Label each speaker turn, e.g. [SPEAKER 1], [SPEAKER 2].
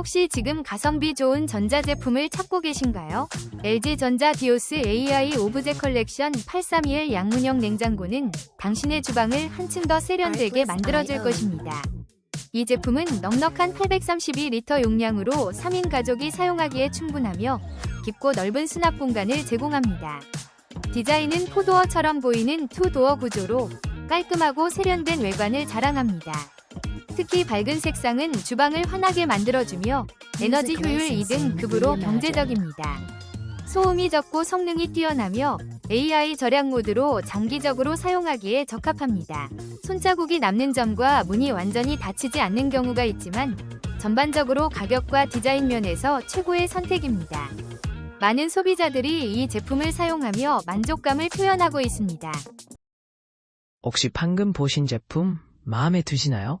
[SPEAKER 1] 혹시 지금 가성비 좋은 전자제품을 찾고 계신가요? LG전자 디오스 AI 오브제 컬렉션 831 양문형 냉장고는 당신의 주방을 한층 더 세련되게 만들어줄 것입니다. 이 제품은 넉넉한 832리터 용량으로 3인 가족이 사용하기에 충분하며 깊고 넓은 수납 공간을 제공합니다. 디자인은 포도어처럼 보이는 투도어 구조로 깔끔하고 세련된 외관을 자랑합니다. 특히 밝은 색상은 주방을 환하게 만들어주며 에너지 효율 2등 급으로 경제적입니다. 소음이 적고 성능이 뛰어나며 AI 절약 모드로 장기적으로 사용하기에 적합합니다. 손자국이 남는 점과 문이 완전히 닫히지 않는 경우가 있지만 전반적으로 가격과 디자인 면에서 최고의 선택입니다. 많은 소비자들이 이 제품을 사용하며 만족감을 표현하고 있습니다.
[SPEAKER 2] 혹시 방금 보신 제품 마음에 드시나요?